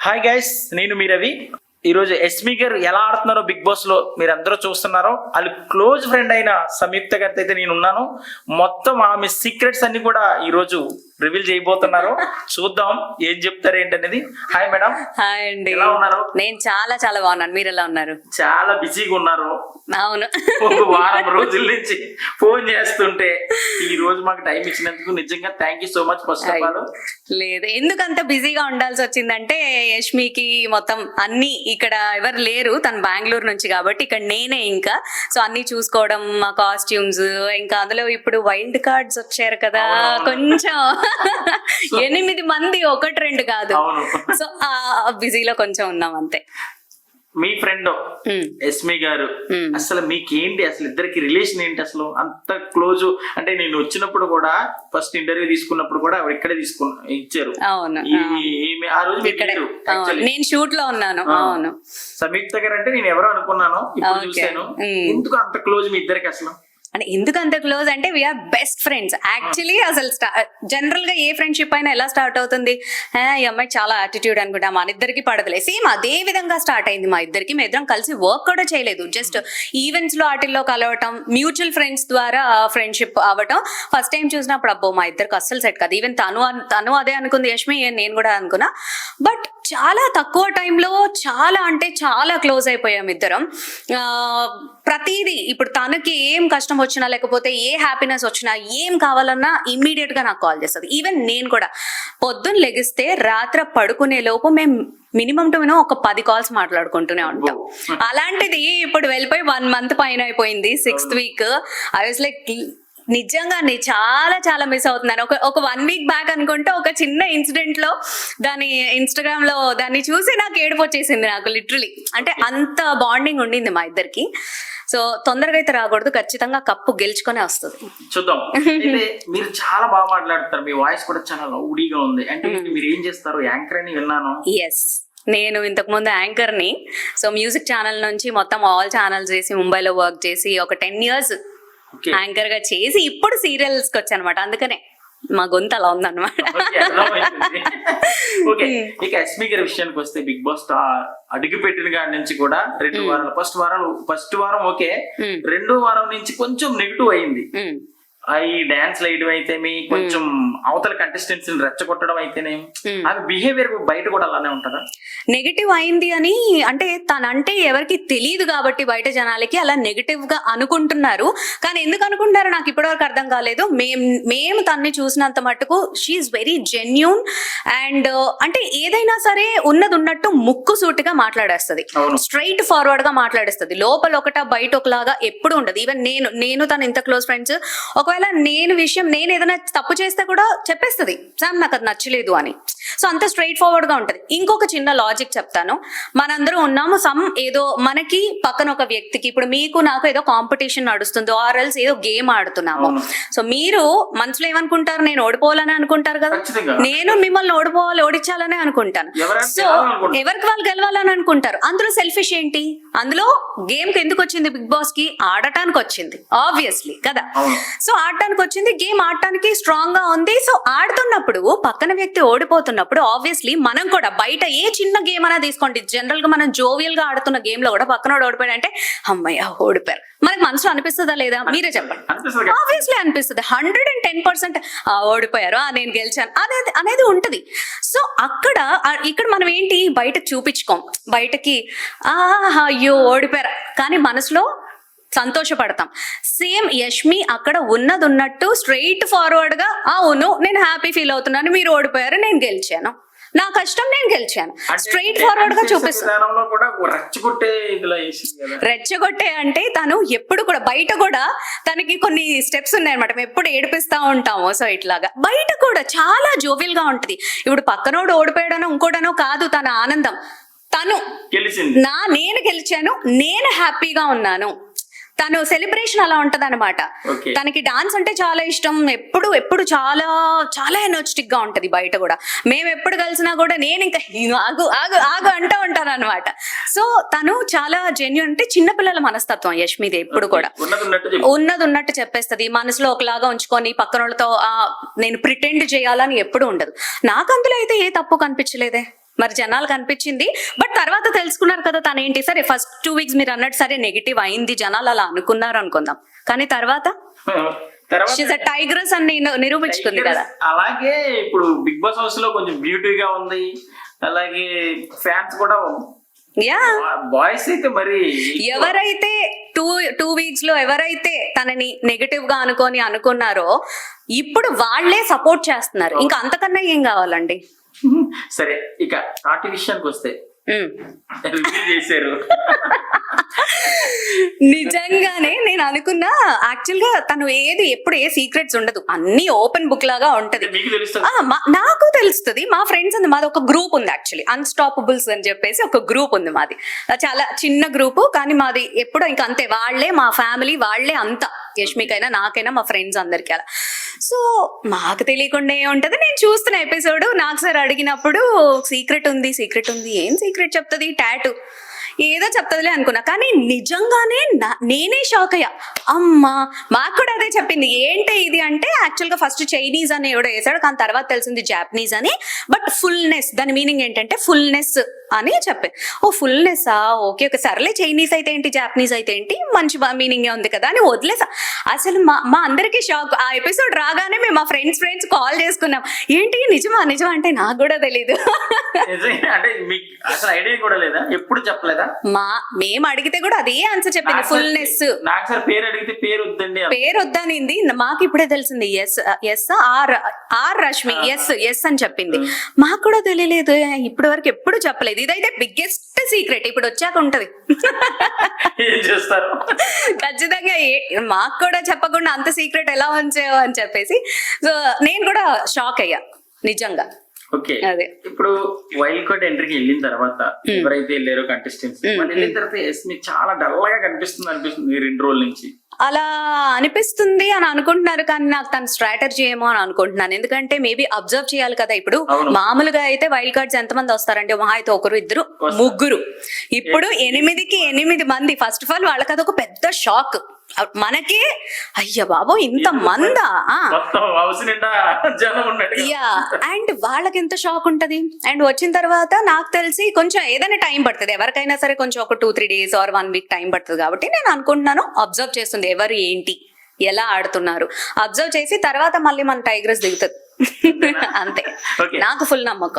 Hi guys నేను మీ రవి. ఈరోజు ఎస్మి గారు ఎలా ఆడుతున్నారో బిగ్ బాస్లో మీరు అందరూ చూస్తున్నారో వాళ్ళు క్లోజ్ ఫ్రెండ్ అయిన సంయుక్త గారితో అయితే నేను ఉన్నాను మొత్తం ఆమె సీక్రెట్స్ అన్ని కూడా ఈరోజు రివీల్ చేయబోతున్నారు. చూద్దాం ఏం చెప్తారు ఏంటనేది. Hi madam. హాయ్ అండి. ఎలా ఉన్నారు? నేను చాలా చాలా బాగున్నాను. మీరు ఎలా ఉన్నారు? చాలా బిజీగా ఉన్నారు. అవును. ఒక వారం రోజుల నుంచి ఫోన్ చేస్తుంటే ఈ రోజు మాకు టైం ఇచ్చినందుకు నిజంగా thank you so much first of all లేదు. ఎందుకంత బిజీగా ఉండాల్సి వచ్చిందంటే యష్మికి మొత్తం అన్ని ఇక్కడ ఎవరు లేరు. తను బెంగళూరు నుంచి కాబట్టి ఇక్కడ నేనే ఇంకా. సో అన్ని చూసుకోవడం మా కాస్ట్యూమ్స్ ఇంకా అందులో ఇప్పుడు వైల్డ్ కార్డ్స్ వచ్చారు కదా. కొంచెం ఎనిమిది మంది ఒకటి రెండు కాదు. అవును. సో ఆ బిజీలో కొంచెం ఉన్నాం అంతే. మీ ఫ్రెండ్ ఎస్మి గారు. అసలు మీకేంటి అసలు ఇద్దరికి రిలేషన్ ఏంటి అసలు? అంత క్లోజ్ అంటే నేను వచ్చినప్పుడు కూడా ఫస్ట్ ఇంటర్వ్యూ తీసుకున్నప్పుడు కూడా ఆవిడ ఇక్కడే తీసుకున్న ఇచ్చారు. ఆ. రోజు. నేను షూట్లో ఉన్నాను. అవును. సంయుక్త గారు అంటే నేను ఎవరో అనుకున్నాను ఇప్పుడు ఉమ్. ఎందుకు అంత క్లోజ్ మీ ఇద్దరికి అసలు? అంటే ఎందుకు అంత క్లోజ్ అంటే వీఆర్ బెస్ట్ ఫ్రెండ్స్ యాక్చువల్లీ అసలు జనరల్గా ఏ ఫ్రెండ్షిప్ అయినా ఎలా స్టార్ట్ అవుతుంది? ఈ అమ్మాయి చాలా యాటిట్యూడ్ అనుకుంటా. మన ఇద్దరికి పడదలే. సేమ్ అదే విధంగా స్టార్ట్ అయింది మా ఇద్దరికి. మేము ఇద్దరం కలిసి వర్క్ కూడా చేయలేదు. జస్ట్ ఈవెంట్స్లో వాటిల్లో కలవటం మ్యూచువల్ ఫ్రెండ్స్ ద్వారా ఫ్రెండ్షిప్ అవ్వటం. ఫస్ట్ టైం చూసినప్పుడు అబ్బో మా ఇద్దరికి అస్సలు సెట్ కాదు. ఈవెన్ తను తను అదే అనుకుంది యష్మి నేను కూడా అనుకున్నా. బట్ చాలా తక్కువ టైంలో చాలా అంటే చాలా క్లోజ్ అయిపోయాం ఇద్దరం. ప్రతిదీ ఇప్పుడు తనకి ఏం కష్టం వచ్చినా లేకపోతే ఏ హ్యాపీనెస్ వచ్చినా ఏం కావాలన్నా ఇమ్మీడియట్గా నాకు కాల్ చేస్తుంది. ఈవెన్ నేను కూడా. పొద్దున్న లెగిస్తే రాత్ర పడుకునే లోపు మేము మినిమం టు మినిమం ఒక పది కాల్స్ మాట్లాడుకుంటూనే ఉంటాం. అలాంటిది ఇప్పుడు వెళ్ళిపోయి వన్ మంత్ పైన అయిపోయింది sixth week I was like నిజంగా నేను చాలా చాలా మిస్ అవుతున్నాను. ఒక ఒక వన్ వీక్ బ్యాక్ అనుకుంటే ఒక చిన్న ఇన్సిడెంట్లో దాని ఇన్స్టాగ్రామ్లో దాన్ని చూసి నాకు ఏడుపు వచ్చేసింది నాకు లిటరలీ అంటే అంత బాండింగ్ ఉండింది మా ఇద్దరికి. సో తొందరగా అయితే రాకూడదు. ఖచ్చితంగా కప్పు గెలుచుకొనే వస్తుంది. చూద్దాం. అయితే మీరు చాలా బాగా మాట్లాడుతారు. మీ వాయిస్ కూడా చాలా లౌడీగా ఉంది. అంటే మీరు ఏం చేస్తారు? యాంకర్ అని విన్నాను. ఎస్ నేను ఇంతకు ముందు యాంకర్ని. సో మ్యూజిక్ ఛానల్ నుంచి మొత్తం ఆల్ ఛానల్స్ చేసి ముంబైలో వర్క్ చేసి ఒక టెన్ ఇయర్స్ యాంకర్గా చేసి ఇప్పుడు సీరియల్స్కి వచ్చానమాట. అందుకనే మా గొంతు అలా ఉందన్నమాట. ఓకే. ఓకే ఇక ఎస్మి గారి విషయానికి వస్తే బిగ్ బాస్ అడుగు పెట్టిన కాడి నుంచి కూడా రెండు వారాలు ఫస్ట్ వారం ఫస్ట్ వారం ఓకే Hmm. రెండో వారం నుంచి కొంచెం నెగిటివ్ అయింది. ఈ డాన్స్ వేయడం అయితేమి కొంచెం అవతల కంటెస్టెంట్స్ రెచ్చగొట్టడం Hmm. ఆమె బిహేవియర్ బయట కూడా అలానే ఉంటుందా? నెగిటివ్ అయింది అని అంటే తనంటే ఎవరికి తెలియదు కాబట్టి బయట జనాలకి అలా నెగిటివ్గా అనుకుంటున్నారు. కానీ ఎందుకు అనుకుంటారో నాకు ఇప్పటివరకు అర్థం కాలేదు. మేం మేము తన్ని చూసినంత మట్టుకు షీఈ్ వెరీ జెన్యూన్ అండ్ అంటే ఏదైనా సరే ఉన్నది ఉన్నట్టు ముక్కు సూటిగా మాట్లాడేస్తుంది. స్ట్రైట్ ఫార్వర్డ్గా మాట్లాడేస్తుంది. లోపల ఒకట బయట ఒకలాగా ఎప్పుడు ఉండదు. ఈవెన్ నేను నేను తను ఇంత క్లోజ్ ఫ్రెండ్స్ ఒకవేళ నేను విషయం నేను ఏదైనా తప్పు చేస్తే కూడా చెప్పేస్తుంది. సార్ నాకు అది నచ్చలేదు అని. సో అంత స్ట్రైట్ ఫార్వర్డ్గా ఉంటది. ఇంకొక చిన్న లాజిక్ చెప్తాను. మనందరం ఉన్నాము సమ్ ఏదో మనకి పక్కన ఒక వ్యక్తికి ఇప్పుడు మీకు నాకు ఏదో కాంపిటీషన్ నడుస్తుంది ఆర్ఎల్స్ ఏదో గేమ్ ఆడుతున్నాము. సో మీరు మనసులో ఏమనుకుంటారు? నేను ఓడిపోవాలని అనుకుంటారు కదా? నేను మిమ్మల్ని ఓడిపోవాలి ఓడించాలనే అనుకుంటాను. సో. ఎవరికి వాళ్ళు గెలవాలని అనుకుంటారు? అందులో సెల్ఫిష్ ఏంటి? అందులో గేమ్కి ఎందుకు వచ్చింది? బిగ్ బాస్కి ఆడటానికి వచ్చింది ఆబ్వియస్లీ కదా? సో ఆడటానికి వచ్చింది గేమ్ ఆడటానికి స్ట్రాంగ్గా ఉంది. సో ఆడుతున్నప్పుడు పక్కన వ్యక్తి ఓడిపోతున్నప్పుడు ఆబ్వియస్లీ మనం కూడా బయట ఏ చిన్న గేమ్ అయినా తీసుకోండి. జనరల్గా మనం జోవియల్గా ఆడుతున్న గేమ్లో కూడా పక్కన ఓడిపోయాడు అంటే అమ్మయ్య ఓడిపోయారు. మనకి మనసులో అనిపిస్తుందా లేదా? మీరే చెప్పండి. ఆబ్వియస్లీ అనిపిస్తుంది. హండ్రెడ్ అండ్ టెన్ పర్సెంట్ ఓడిపోయారు నేను గెలిచాను. అనేది అనేది ఉంటది. సో అక్కడ ఇక్కడ మనం ఏంటి? బయట చూపించుకోం. బయటకి ఆహా అయ్యో ఓడిపోయారు. కానీ మనసులో సంతోషపడతాం. సేమ్ యష్మి అక్కడ ఉన్నది ఉన్నట్టు స్ట్రైట్ ఫార్వర్డ్గా అవును నేను హ్యాపీ ఫీల్ అవుతున్నాను మీరు ఓడిపోయారు నేను గెలిచాను. నా కష్టం నేను గెలిచాను. స్ట్రైట్ ఫార్వర్డ్గా చూపిస్తాను రెచ్చగొట్టే అంటే తను ఎప్పుడు కూడా బయట కూడా తనకి కొన్ని స్టెప్స్ ఉన్నాయన్నమాట. మేము ఎప్పుడు ఏడిపిస్తా ఉంటాము సో ఇట్లాగా. బయట కూడా చాలా జోవియల్గా ఉంటది. ఇప్పుడు పక్కనోడు ఓడిపోయాడనో ఇంకోటనో కాదు తన ఆనందం. తను నా నేను గెలిచాను నేను హ్యాపీగా ఉన్నాను. తను సెలబ్రేషన్ అలా ఉంటది అనమాట తనకి డాన్స్ అంటే చాలా ఇష్టం. ఎప్పుడు ఎప్పుడు చాలా చాలా ఎనర్జెటిక్గా ఉంటది బయట కూడా. మేము ఎప్పుడు కలిసినా కూడా నేను ఇంకా "ఇగో ఆగు ఆగు ఆగు అంటూ ఉంటాను అనమాట సో తను చాలా జెన్యున్ అంటే చిన్నపిల్లల మనస్తత్వం యష్మిది ఎప్పుడు కూడా. ఉన్నది ఉన్నట్టు చెప్పేస్తది. మనసులో ఒకలాగా ఉంచుకొని పక్కన వాళ్ళతో "ఆ, నేను ప్రిటెండ్ చేయాలని ఎప్పుడు ఉండదు. నాకు అందులో అయితే ఏ తప్పు కనిపించలేదే. మరి జనాలకు అనిపించింది బట్ తర్వాత తెలుసుకున్నారు కదా తను ఏంటి సరే ఫస్ట్ టూ వీక్స్ మీరు అన్నట్టు సరే నెగిటివ్ అయింది జనాలు అలా అనుకున్నారు అనుకుందాం. కానీ తర్వాత? టైగ్రస్ అని నిరూ- నిరూపించుకుంది కదా. అలాగే ఇప్పుడు బిగ్ బాస్ హౌస్లో కొంచెం బ్యూటీగా ఉంది. అలాగే ఫ్యాన్స్ కూడా యా బాయ్స్ అయితే మరి ఎవరైతే టూ టూ వీక్స్లో ఎవరైతే తనని నెగటివ్గా అనుకొని అనుకున్నారో ఇప్పుడు వాళ్ళే సపోర్ట్ చేస్తున్నారు. ఇంకా అంతకన్నా ఏం కావాలండి? సరే ఇక తాటి విషయానికి వస్తే చేశారు. నిజంగానే నేను అనుకున్నా యాక్చువల్గా తను ఏది ఎప్పుడు ఏ సీక్రెట్స్ ఉండదు. అన్ని ఓపెన్ బుక్ లాగా ఉంటది. నాకు తెలుస్తుంది. మా ఫ్రెండ్స్ ఉంది. మాది ఒక గ్రూప్ ఉంది యాక్చువల్లీ అన్స్టాపబుల్స్ అని చెప్పేసి ఒక గ్రూప్ ఉంది మాది. చాలా చిన్న గ్రూప్ కానీ మాది ఎప్పుడు ఇంకా అంతే. వాళ్ళే మా ఫ్యామిలీ వాళ్ళే అంతా. యష్మికైనా నాకైనా మా ఫ్రెండ్స్ అందరికి అలా. సో మాకు తెలియకుండా ఉంటది. నేను చూస్తున్న ఎపిసోడ్ నాకు సార్ అడిగినప్పుడు సీక్రెట్ ఉంది సీక్రెట్ ఉంది. ఏం సీక్రెట్ చెప్తుంది? టాటూ ఏదో చెప్తుందిలే అనుకున్నా. కానీ నిజంగానే నా- నేనే షాక్ అయ్యా. అమ్మా మాకు కూడా అదే చెప్పింది. ఏంటి ఇది అంటే యాక్చువల్గా ఫస్ట్ చైనీస్ అని ఎవడో వేసాడు కానీ తర్వాత తెలిసింది జాపనీస్ అని. బట్ ఫుల్నెస్ దాని మీనింగ్ ఏంటంటే ఫుల్నెస్ అని చెప్పే. ఓ ఫుల్నెస్ ఆ? Okay okay. సర్లే చైనీస్ అయితే ఏంటి జాపనీస్ అయితే ఏంటి? మంచి మీనింగ్ ఉంది కదా అని వదిలేసా. అసలు మా మా అందరికీ షాక్ ఆ ఎపిసోడ్ రాగానే మేము మా ఫ్రెండ్స్ ఫ్రెండ్స్ కాల్ చేసుకున్నాం. ఏంటి నిజమా నిజమా అంటే నాకు కూడా తెలీదు. నిజంగా అంటే మీకు అసలు ఐడియా కూడా లేదా? ఎప్పుడు చెప్పలేదా? మా మేము అడిగితే కూడా అదే ఆన్సర్ చెప్పింది ఫుల్నెస్ పేరు అడిగితే పేరు వద్దండి అన్న. పేరు వద్దనింది. మాకు ఇప్పుడే తెలిసింది S S R R Rashmi S S అని చెప్పింది. మాకు కూడా తెలియలేదు. ఇప్పటి వరకు ఎప్పుడు చెప్పలేదు. ఇదైతే బిగ్గెస్ట్ సీక్రెట్ ఇప్పుడు వచ్చాక ఉంటది. ఏం చేస్తారు? ఖచ్చితంగా మాకు కూడా చెప్పకుండా అంత సీక్రెట్ ఎలా ఉంచావు అని చెప్పేసి. సో నేను కూడా షాక్ అయ్యా నిజంగా. ఓకే. అదే. ఇప్పుడు వైల్డ్ కార్డ్ ఎంట్రీకి వెళ్ళిన తర్వాత ఎవరైతే వెళ్ళారో కంటెస్టెంట్స్ వాళ్ళు వెళ్ళిన తర్వాత ఎస్ మీకు చాలా డల్గా కనిపిస్తుంది అనిపిస్తుంది రెండు రోజుల నుంచి. అలా అనిపిస్తుంది అని అనుకుంటున్నారు కానీ నాకు తన స్ట్రాటజీ ఏమో అని అనుకుంటున్నాను. ఎందుకంటే మేబీ అబ్జర్వ్ చేయాలి కదా ఇప్పుడు. మామూలుగా అయితే వైల్డ్ కార్డ్స్ ఎంతమంది వస్తారంటే మహా అయితే ఒకరు ఇద్దరు. ముగ్గురు. ఇప్పుడు ఎనిమిదికి ఎనిమిది మంది. ఫస్ట్ ఆఫ్ ఆల్ వాళ్ళకి అదొక పెద్ద షాక్ మనకి? అయ్య బాబో ఇంత మందా? యా. అండ్ వాళ్ళకి ఎంత షాక్ ఉంటది? అండ్ వచ్చిన తర్వాత నాకు తెలిసి కొంచెం ఏదైనా టైం పడుతుంది. ఎవరికైనా సరే కొంచెం ఒక two three days or one week time పడుతుంది కాబట్టి నేను అనుకుంటున్నాను అబ్జర్వ్ చేస్తుంది. ఎవరు ఏంటి? ఎలా ఆడుతున్నారు? అబ్జర్వ్ చేసి తర్వాత మళ్ళీ మన టైగర్స్ దిగుతుంది. అంతే. నాకు ఫుల్ నమ్మకం.